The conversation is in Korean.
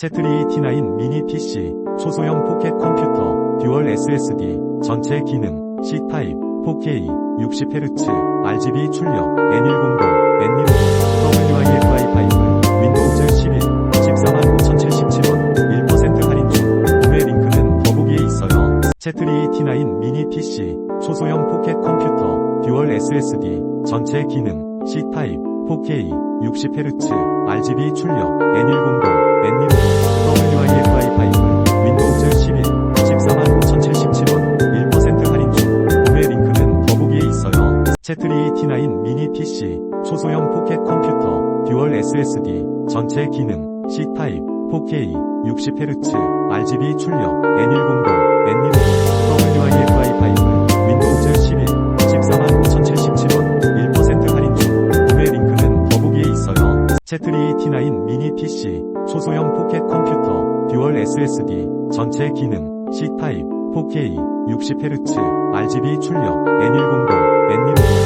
채트리 T9 미니 PC, 초소형 포켓 컴퓨터, 듀얼 SSD, 전체 기능, C타입, 4K, 60Hz, RGB 출력, N100, N150, WIFI5, 윈도우즈 11, 14만 9,077원, 1% 할인 중, 구매 링크는 더보기에 있어요. 채트리 T9 미니 PC, 초소형 포켓 컴퓨터, 듀얼 SSD, 전체 기능, C타입, 4K, 60Hz, RGB 출력, N100, 채트리 T9 미니 PC, 초소형 포켓 컴퓨터, 듀얼 SSD, 전체 기능, C타입, 4K, 60Hz, RGB 출력, N100, N150, WIFI5, 윈도우즈 11, 14만 9,077원, 1% 할인 중, 구매 링크는 더보기에 있어요. 채트리 T9 미니 PC, 초소형 포켓 컴퓨터, 듀얼 SSD, 전체 기능, C타입, 4K, 60Hz, RGB 출력, N100, N150,